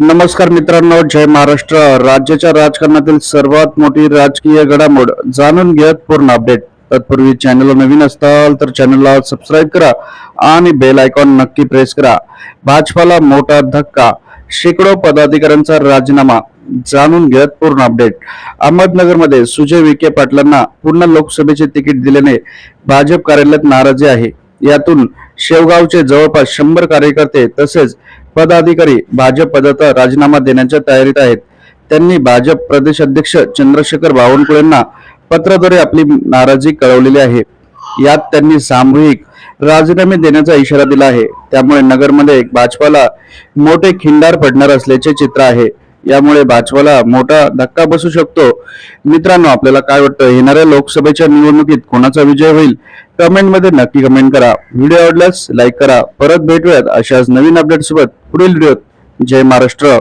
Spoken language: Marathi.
नमस्कार मित्रांनो जय महाराष्ट्र. राज्याच्या राजकारणातील सर्वात मोठी राजकीय घडामोड जाणून घेत पूर्ण अपडेट तत्पूर्वी चॅनलला नवीन असताल तर चॅनलला सबस्क्राईब करा आणि बेल आयकॉन नक्की प्रेस करा. भाजपाला मोठा धक्का शेकडो पदाधिकाऱ्यांचा राजीनामा जाणून घेत पूर्ण अपडेट अहमदनगरमध्ये सुजय विखे पाटलांना पूर्ण लोकसभेचे तिकीट दिल्याने भाजप कार्यालयात नाराजी आहे. यातून शेवगावचे जवळपास शंभर कार्यकर्ते तसेच पदाधिकारी भाजप पदाचा राजीनामा देण्याच्या तयारीत आहेत. त्यांनी भाजप प्रदेश अध्यक्ष चंद्रशेखर बावनकुळेंना पत्राद्वारे आपली नाराजी कळवलेली आहे. यात त्यांनी सामूहिक राजीनामे देण्याचा इशारा दिला आहे. त्यामुळे नगरमध्ये भाजपाला मोठे खिंडार पडणार असल्याचे चित्र आहे. यामुळे भाजपाला मोठा धक्का बसू शकतो. मित्रांनो आपल्याला काय वाटतं? येणाऱ्या लोकसभेच्या निवडणुकीत कोणाचा विजय होईल? कमेंटमध्ये नक्की कमेंट करा. व्हिडिओ आवडल्यास लाईक करा. परत भेटूयात अशाच नवीन अपडेट सोबत. पुढील व्हिडिओत जय महाराष्ट्र.